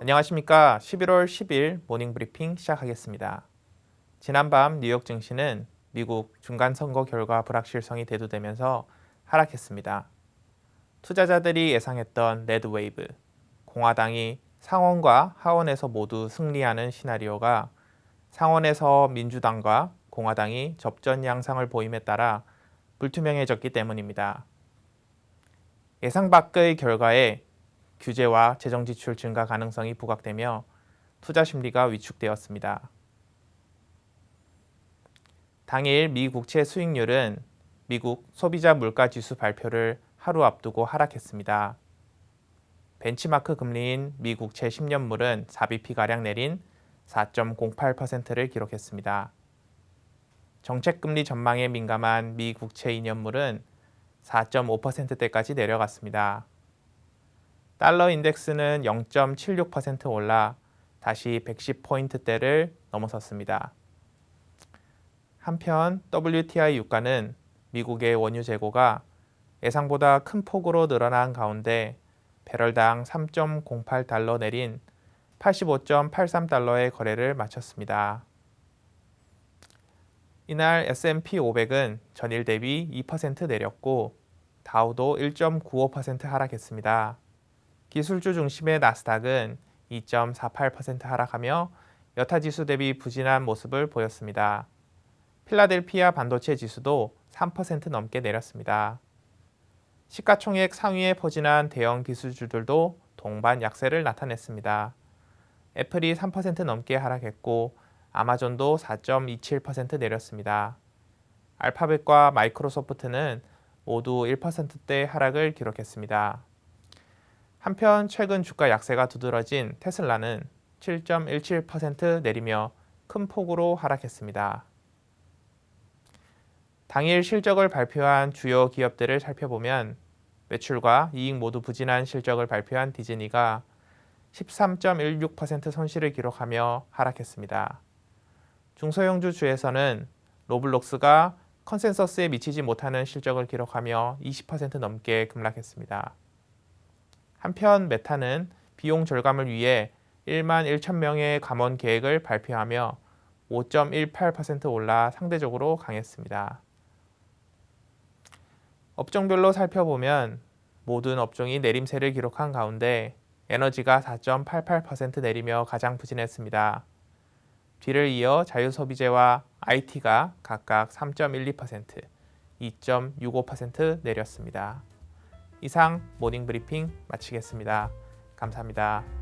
안녕하십니까. 11월 10일 모닝 브리핑 시작하겠습니다. 지난밤 뉴욕 증시는 미국 중간 선거 결과 불확실성이 대두되면서 하락했습니다. 투자자들이 예상했던 레드 웨이브, 공화당이 상원과 하원에서 모두 승리하는 시나리오가 상원에서 민주당과 공화당이 접전 양상을 보임에 따라 불투명해졌기 때문입니다. 예상 밖의 결과에 규제와 재정 지출 증가 가능성이 부각되며 투자 심리가 위축되었습니다. 당일 미 국채 수익률은 미국 소비자 물가 지수 발표를 하루 앞두고 하락했습니다. 벤치마크 금리인 미국 제10년물은 4bp 가량 내린 4.08%를 기록했습니다. 정책 금리 전망에 민감한 미 국채 2년물은 4.5%대까지 내려갔습니다. 달러 인덱스는 0.76% 올라 다시 110포인트대를 넘어섰습니다. 한편 WTI 유가는 미국의 원유 재고가 예상보다 큰 폭으로 늘어난 가운데 배럴당 3.08달러 내린 85.83달러의 거래를 마쳤습니다. 이날 S&P 500은 전일 대비 2% 내렸고 다우도 1.95% 하락했습니다. 기술주 중심의 나스닥은 2.48% 하락하며 여타 지수 대비 부진한 모습을 보였습니다. 필라델피아 반도체 지수도 3% 넘게 내렸습니다. 시가총액 상위에 포진한 대형 기술주들도 동반 약세를 나타냈습니다. 애플이 3% 넘게 하락했고 아마존도 4.27% 내렸습니다. 알파벳과 마이크로소프트는 모두 1%대 하락을 기록했습니다. 한편 최근 주가 약세가 두드러진 테슬라는 7.17% 내리며 큰 폭으로 하락했습니다. 당일 실적을 발표한 주요 기업들을 살펴보면 매출과 이익 모두 부진한 실적을 발표한 디즈니가 13.16% 손실을 기록하며 하락했습니다. 중소형주 주에서는 로블록스가 컨센서스에 미치지 못하는 실적을 기록하며 20% 넘게 급락했습니다. 한편 메타는 비용 절감을 위해 1만 1천 명의 감원 계획을 발표하며 5.18% 올라 상대적으로 강했습니다. 업종별로 살펴보면 모든 업종이 내림세를 기록한 가운데 에너지가 4.88% 내리며 가장 부진했습니다. 뒤를 이어 자유소비재와 IT가 각각 3.12%, 2.65% 내렸습니다. 이상 모닝 브리핑 마치겠습니다. 감사합니다.